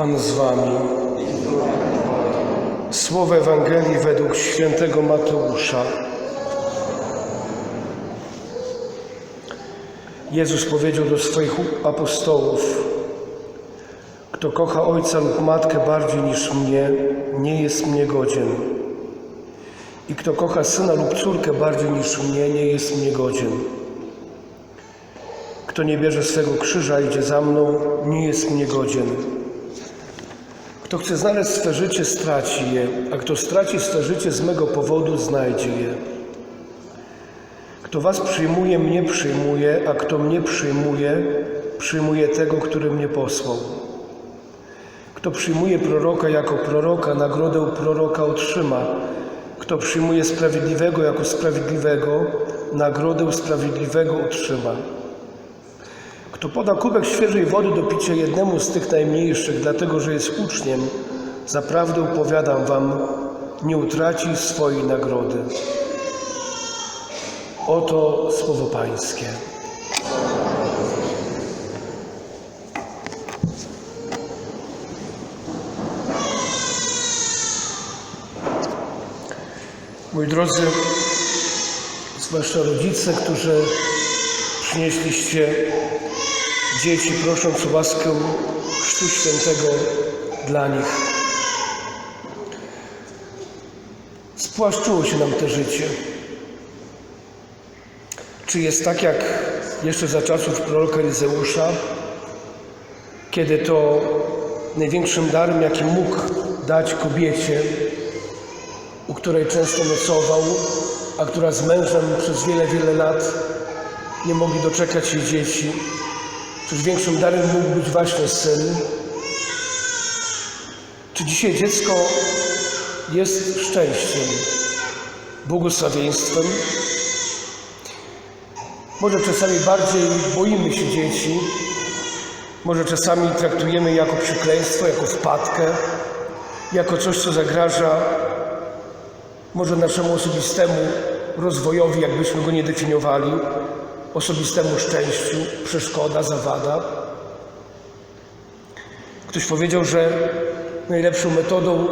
Pan z wami. Słowo Ewangelii według świętego Mateusza. Jezus powiedział do swoich apostołów: Kto kocha ojca lub matkę bardziej niż mnie, nie jest mnie godzien. I kto kocha syna lub córkę bardziej niż mnie, nie jest mnie godzien. Kto nie bierze swego krzyża i idzie za mną, nie jest mnie godzien. Kto chce znaleźć swe życie, straci je, a kto straci swe życie z mego powodu, znajdzie je. Kto was przyjmuje, mnie przyjmuje, a kto mnie przyjmuje, przyjmuje tego, który mnie posłał. Kto przyjmuje proroka jako proroka, nagrodę proroka otrzyma. Kto przyjmuje sprawiedliwego jako sprawiedliwego, nagrodę sprawiedliwego otrzyma. Kto poda kubek świeżej wody do picia jednemu z tych najmniejszych, dlatego że jest uczniem, zaprawdę powiadam wam, nie utraci swojej nagrody. Oto słowo Pańskie. Moi drodzy, zwłaszcza rodzice, którzy przynieśliście dzieci, prosząc o łaskę Chrztu Świętego dla nich. Spłaszczyło się nam te życie. Czy jest tak, jak jeszcze za czasów proroka Elizeusza, kiedy to największym darem, jaki mógł dać kobiecie, u której często nocował, a która z mężem przez wiele, wiele lat nie mogli doczekać się dzieci. Czyż większym darem mógł być właśnie syn? Czy dzisiaj dziecko jest szczęściem, błogosławieństwem? Może czasami bardziej boimy się dzieci, może czasami traktujemy jako przekleństwo, jako wpadkę, jako coś, co zagraża może naszemu osobistemu rozwojowi, jakbyśmy go nie definiowali, osobistemu szczęściu, przeszkoda, zawada. Ktoś powiedział, że najlepszą metodą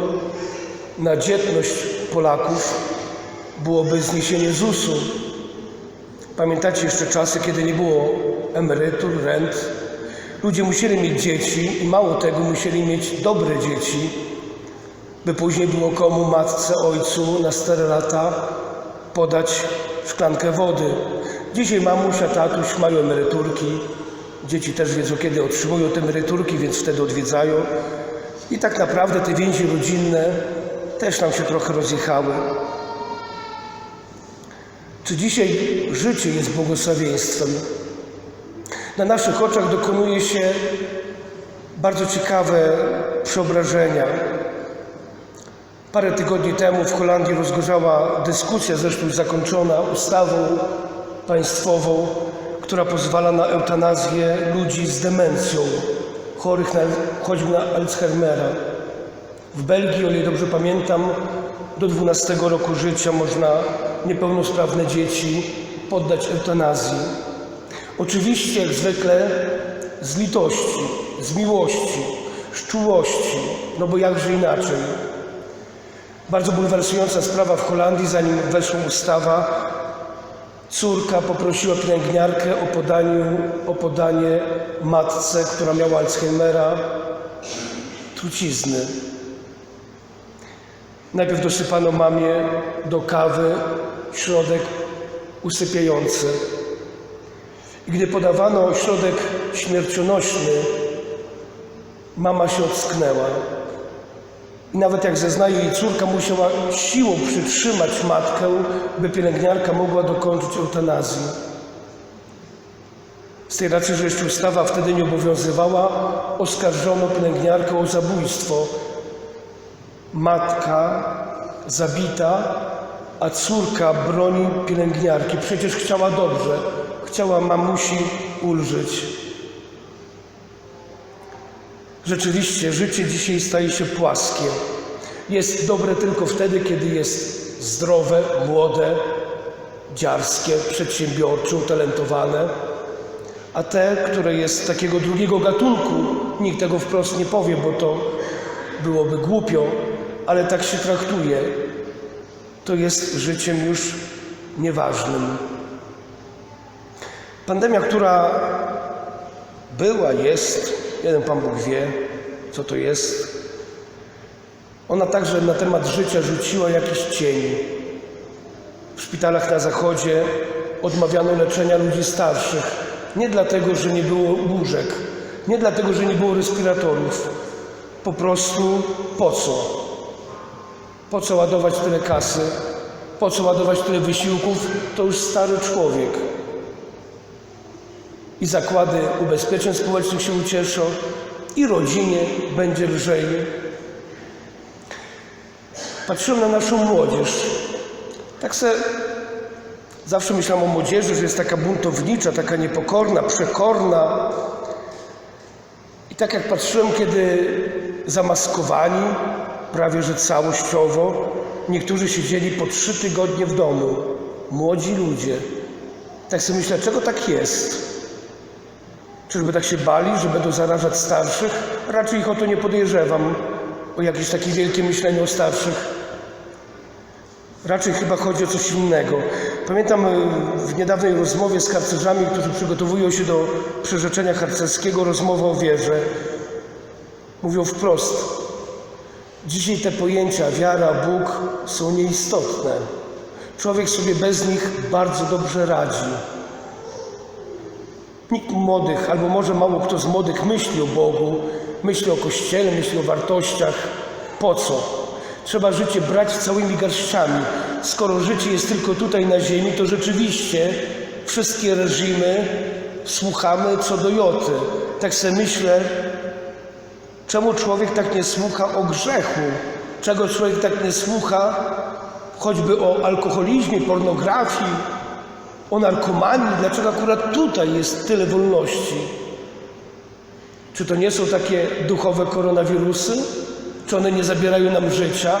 na dzietność Polaków byłoby zniesienie ZUS-u. Pamiętacie jeszcze czasy, kiedy nie było emerytur, rent. Ludzie musieli mieć dzieci i mało tego, musieli mieć dobre dzieci, by później było komu, matce, ojcu na stare lata podać szklankę wody. Dzisiaj mamusia, tatuś mają emeryturki. Dzieci też wiedzą, kiedy otrzymują te emeryturki, więc wtedy odwiedzają. I tak naprawdę te więzi rodzinne też nam się trochę rozjechały. Czy dzisiaj życie jest błogosławieństwem? Na naszych oczach dokonuje się bardzo ciekawe przeobrażenia. Parę tygodni temu w Holandii rozgorzała dyskusja, zresztą zakończona, ustawą państwową, która pozwala na eutanazję ludzi z demencją, chorych na, choćby na Alzheimera. W Belgii, o ile dobrze pamiętam, do 12 roku życia można niepełnosprawne dzieci poddać eutanazji. Oczywiście, jak zwykle, z litości, z miłości, z czułości, no bo jakże inaczej. Bardzo bulwersująca sprawa w Holandii, zanim weszła ustawa, córka poprosiła pielęgniarkę o, podaniu, o podanie matce, która miała Alzheimera, trucizny. Najpierw dosypano mamie do kawy środek usypiający. I gdy podawano środek śmiercionośny, mama się ocknęła. I nawet jak zeznaje jej córka, musiała siłą przytrzymać matkę, by pielęgniarka mogła dokończyć eutanazji. Z tej racji, że jeszcze ustawa wtedy nie obowiązywała, oskarżono pielęgniarkę o zabójstwo. Matka zabita, a córka broni pielęgniarki. Przecież chciała dobrze, chciała mamusi ulżyć. Rzeczywiście życie dzisiaj staje się płaskie. Jest dobre tylko wtedy, kiedy jest zdrowe, młode, dziarskie, przedsiębiorcze, utalentowane, a te, które jest takiego drugiego gatunku, Nikt tego wprost nie powie, bo to byłoby głupio, ale tak się traktuje. To jest życiem już nieważnym. Pandemia, która była, jest, jeden Pan Bóg wie, co to jest, ona także na temat życia rzuciła jakiś cień. W szpitalach na zachodzie odmawiano leczenia ludzi starszych. Nie dlatego, że nie było łóżek, nie dlatego, że nie było respiratorów. Po prostu po co? Po co ładować tyle kasy? Po co ładować tyle wysiłków? To już stary człowiek. I zakłady ubezpieczeń społecznych się ucieszą, i rodzinie będzie lżej. Patrzyłem na naszą młodzież. Tak se zawsze myślałem o młodzieży, że jest taka buntownicza, taka niepokorna, przekorna. I tak jak patrzyłem, kiedy zamaskowani, prawie że całościowo, niektórzy siedzieli po trzy tygodnie w domu, młodzi ludzie. Tak sobie myślę, czego tak jest? Czyżby tak się bali, że będą zarażać starszych? Raczej ich o to nie podejrzewam, o jakieś takie wielkie myślenie o starszych. Raczej chyba chodzi o coś innego. Pamiętam e, w niedawnej rozmowie z harcerzami, którzy przygotowują się do przyrzeczenia harcerskiego, rozmowę o wierze. Mówią wprost. Dzisiaj te pojęcia wiara, Bóg są nieistotne. Człowiek sobie bez nich bardzo dobrze radzi. Nikt młodych, albo może mało kto z młodych myśli o Bogu, myśli o Kościele, myśli o wartościach. Po co? Trzeba życie brać całymi garściami. Skoro życie jest tylko tutaj na ziemi, to rzeczywiście wszystkie reżimy słuchamy co do joty. Tak sobie myślę, czemu człowiek tak nie słucha o grzechu? Czego człowiek tak nie słucha choćby o alkoholizmie, pornografii, o narkomanii? Dlaczego akurat tutaj jest tyle wolności? Czy to nie są takie duchowe koronawirusy? Czy one nie zabierają nam życia?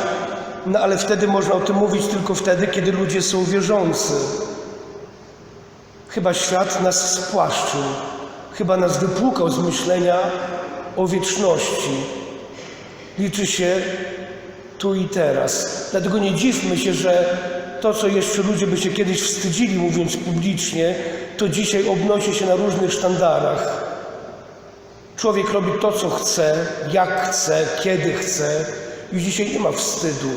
No ale wtedy można o tym mówić tylko wtedy, kiedy ludzie są wierzący. Chyba świat nas spłaszczył, chyba nas wypłukał z myślenia o wieczności. Liczy się tu i teraz. Dlatego nie dziwmy się, że to, co jeszcze ludzie by się kiedyś wstydzili, mówiąc publicznie, to dzisiaj obnosi się na różnych sztandarach. Człowiek robi to, co chce, jak chce, kiedy chce. Już dzisiaj nie ma wstydu.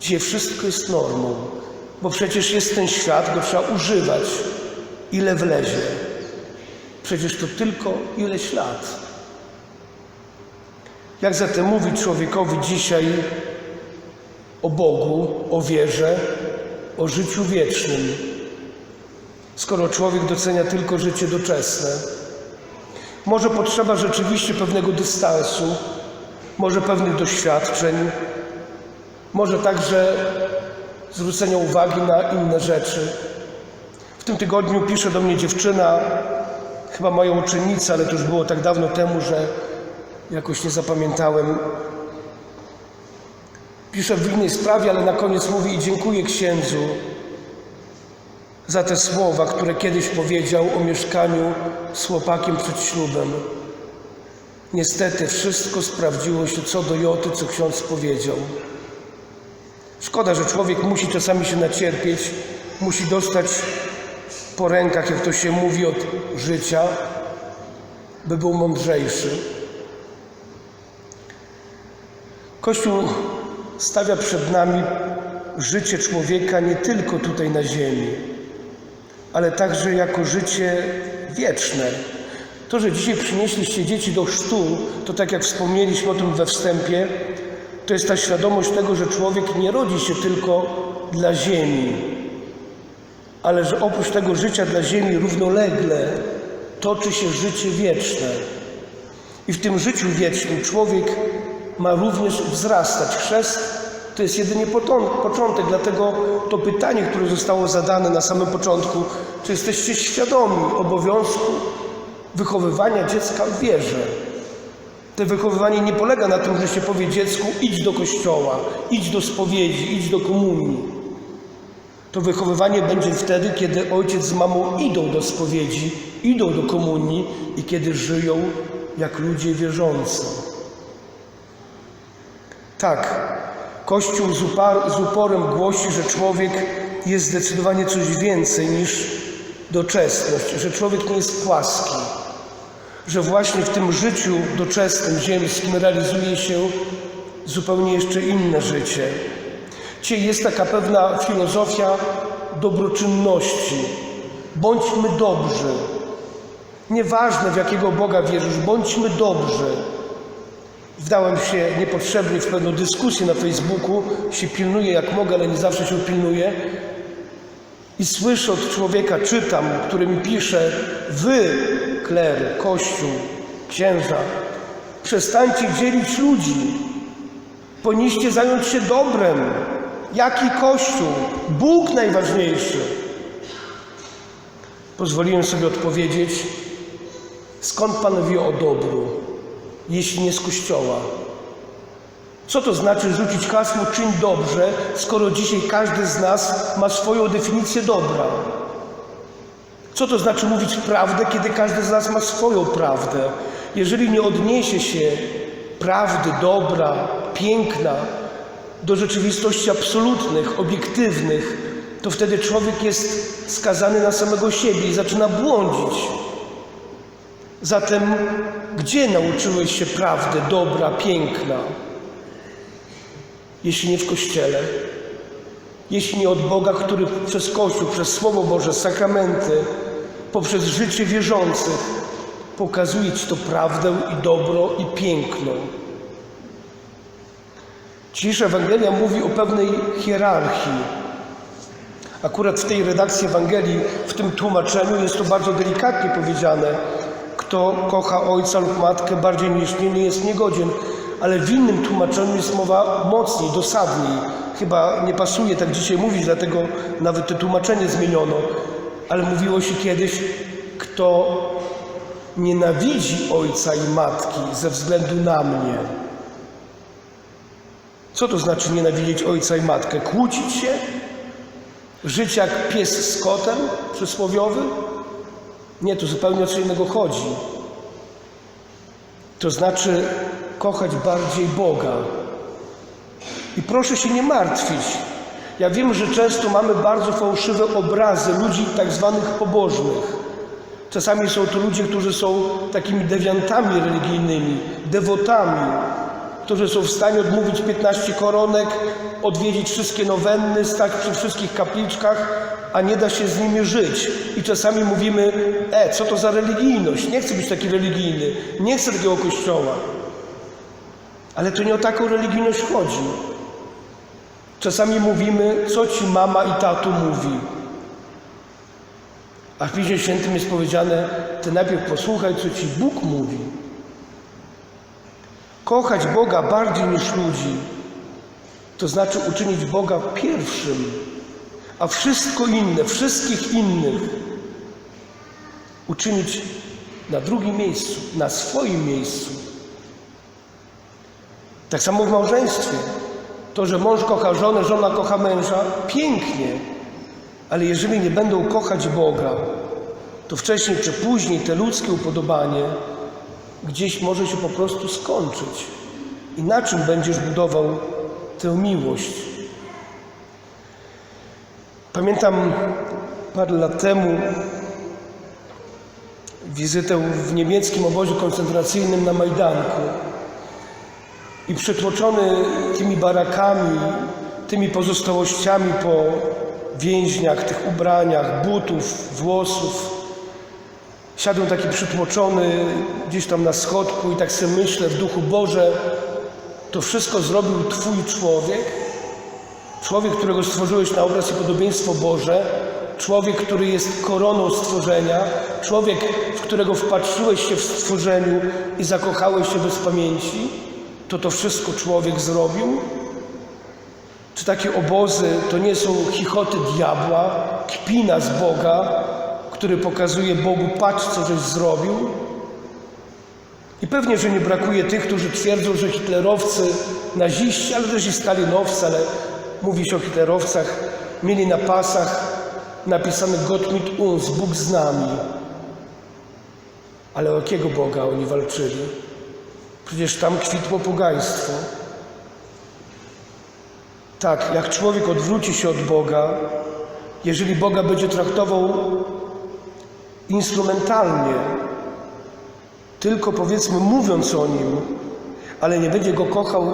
Dzisiaj wszystko jest normą, bo przecież jest ten świat, go trzeba używać, ile wlezie. Przecież to tylko ileś lat. Jak zatem mówić człowiekowi dzisiaj o Bogu, o wierze, o życiu wiecznym, skoro człowiek docenia tylko życie doczesne? Może potrzeba rzeczywiście pewnego dystansu, może pewnych doświadczeń, może także zwrócenia uwagi na inne rzeczy. W tym tygodniu pisze do mnie dziewczyna, chyba moja uczennica, ale to już było tak dawno temu, że jakoś nie zapamiętałem. Pisze w innej sprawie, ale na koniec mówi i dziękuję księdzu za te słowa, które kiedyś powiedział o mieszkaniu z chłopakiem przed ślubem. Niestety wszystko sprawdziło się co do joty, co ksiądz powiedział. Szkoda, że człowiek musi czasami się nacierpieć, musi dostać po rękach, jak to się mówi, od życia, by był mądrzejszy. Kościół stawia przed nami życie człowieka nie tylko tutaj na ziemi, ale także jako życie wieczne. To, że dzisiaj przynieśliście dzieci do chrztu, to tak jak wspomnieliśmy o tym we wstępie, to jest ta świadomość tego, że człowiek nie rodzi się tylko dla ziemi, ale że oprócz tego życia dla ziemi równolegle toczy się życie wieczne. I w tym życiu wiecznym człowiek ma również wzrastać. Chrzest to jest jedynie początek, dlatego to pytanie, które zostało zadane na samym początku, czy jesteście świadomi obowiązku wychowywania dziecka w wierze? To wychowywanie nie polega na tym, że się powie dziecku idź do kościoła, idź do spowiedzi, idź do komunii. To wychowywanie będzie wtedy, kiedy ojciec z mamą idą do spowiedzi, idą do komunii i kiedy żyją jak ludzie wierzący. Tak, Kościół z, uporem głosi, że człowiek jest zdecydowanie coś więcej niż doczesność, że człowiek nie jest płaski, że właśnie w tym życiu doczesnym, ziemskim realizuje się zupełnie jeszcze inne życie. Dzisiaj jest taka pewna filozofia dobroczynności. Bądźmy dobrzy. Nieważne w jakiego Boga wierzysz, bądźmy dobrzy. Wdałem się niepotrzebnie w pewną dyskusję na Facebooku, się pilnuję jak mogę, ale nie zawsze się pilnuję. I słyszę od człowieka, czytam, który mi pisze, wy, klery, kościół, księża, przestańcie dzielić ludzi. Powinniście zająć się dobrem. Jaki kościół? Bóg najważniejszy. Pozwoliłem sobie odpowiedzieć, skąd Pan wie o dobru, jeśli nie z kościoła? Co to znaczy rzucić hasło czyń dobrze, skoro dzisiaj każdy z nas ma swoją definicję dobra? Co to znaczy mówić prawdę, kiedy każdy z nas ma swoją prawdę? Jeżeli nie odniesie się prawdy, dobra, piękna do rzeczywistości absolutnych, obiektywnych, to wtedy człowiek jest skazany na samego siebie i zaczyna błądzić. Zatem, gdzie nauczyłeś się prawdy, dobra, piękna? Jeśli nie w Kościele, jeśli nie od Boga, który przez Kościół, przez Słowo Boże, sakramenty, poprzez życie wierzących pokazuje Ci to prawdę i dobro i piękno. Dzisiejsza Ewangelia mówi o pewnej hierarchii. Akurat w tej redakcji Ewangelii, w tym tłumaczeniu jest to bardzo delikatnie powiedziane. Kto kocha ojca lub matkę bardziej niż mnie, nie jest niegodzien. Ale w innym tłumaczeniu jest mowa mocniej, dosadniej. Chyba nie pasuje tak dzisiaj mówić, dlatego nawet to tłumaczenie zmieniono. Ale mówiło się kiedyś, kto nienawidzi ojca i matki ze względu na mnie. Co to znaczy nienawidzieć ojca i matkę? Kłócić się? Żyć jak pies z kotem przysłowiowy? Nie, tu zupełnie o co innego chodzi. To znaczy kochać bardziej Boga. I proszę się nie martwić. Ja wiem, że często mamy bardzo fałszywe obrazy ludzi tak zwanych pobożnych. Czasami są to ludzie, którzy są takimi dewiantami religijnymi, dewotami, którzy są w stanie odmówić 15 koronek, odwiedzić wszystkie nowenny, stać przy wszystkich kapliczkach, a nie da się z nimi żyć. I czasami mówimy, e, co to za religijność? Nie chcę być taki religijny, nie chcę takiego kościoła. Ale to nie o taką religijność chodzi. Czasami mówimy, co ci mama i tatu mówi. A w Piśmie Świętym jest powiedziane, ty najpierw posłuchaj, co ci Bóg mówi. Kochać Boga bardziej niż ludzi, to znaczy uczynić Boga pierwszym, a wszystko inne, wszystkich innych uczynić na drugim miejscu, na swoim miejscu. Tak samo w małżeństwie. To, że mąż kocha żonę, żona kocha męża, pięknie, ale jeżeli nie będą kochać Boga, to wcześniej czy później te ludzkie upodobanie gdzieś może się po prostu skończyć. I na czym będziesz budował tę miłość? Pamiętam parę lat temu wizytę w niemieckim obozie koncentracyjnym na Majdanku. I przytłoczony tymi barakami, tymi pozostałościami po więźniach, tych ubraniach, butów, włosów, siadłem taki przytłoczony gdzieś tam na schodku i tak sobie myślę w duchu Boże, to wszystko zrobił Twój człowiek, człowiek, którego stworzyłeś na obraz i podobieństwo Boże, człowiek, który jest koroną stworzenia, człowiek, w którego wpatrzyłeś się w stworzeniu i zakochałeś się bez pamięci, to to wszystko człowiek zrobił? Czy takie obozy to nie są chichoty diabła, kpina z Boga, który pokazuje Bogu, patrz co żeś zrobił? I pewnie, że nie brakuje tych, którzy twierdzą, że hitlerowcy, naziści, ale też i stalinowcy, ale mówi się o hitlerowcach, mieli na pasach napisane Gott mit uns, Bóg z nami. Ale o jakiego Boga oni walczyli? Przecież tam kwitło pogaństwo. Tak, jak człowiek odwróci się od Boga, jeżeli Boga będzie traktował instrumentalnie, tylko powiedzmy mówiąc o Nim, ale nie będzie Go kochał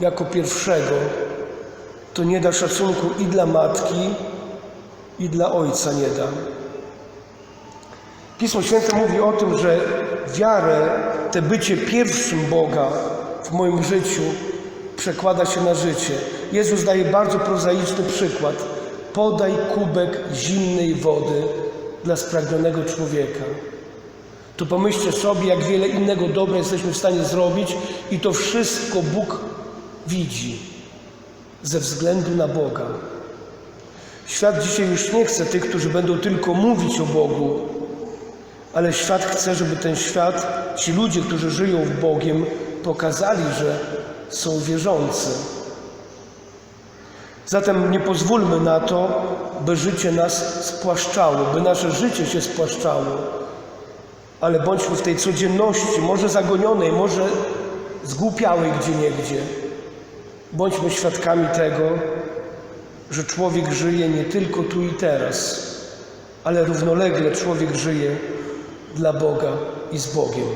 jako pierwszego, to nie da szacunku i dla matki, i dla ojca nie da. Pismo Święte mówi o tym, że wiarę, te bycie pierwszym Boga w moim życiu przekłada się na życie. Jezus daje bardzo prozaiczny przykład. Podaj kubek zimnej wody dla spragnionego człowieka. To pomyślcie sobie, jak wiele innego dobra jesteśmy w stanie zrobić i to wszystko Bóg widzi ze względu na Boga. Świat dzisiaj już nie chce tych, którzy będą tylko mówić o Bogu, ale świat chce, żeby ten świat, ci ludzie, którzy żyją w Bogiem, pokazali, że są wierzący. Zatem nie pozwólmy na to, by życie nas spłaszczało, by nasze życie się spłaszczało, ale bądźmy w tej codzienności, może zagonionej, może zgłupiałej gdzie niegdzie. Bądźmy świadkami tego, że człowiek żyje nie tylko tu i teraz, ale równolegle człowiek żyje dla Boga i z Bogiem.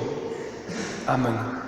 Amen.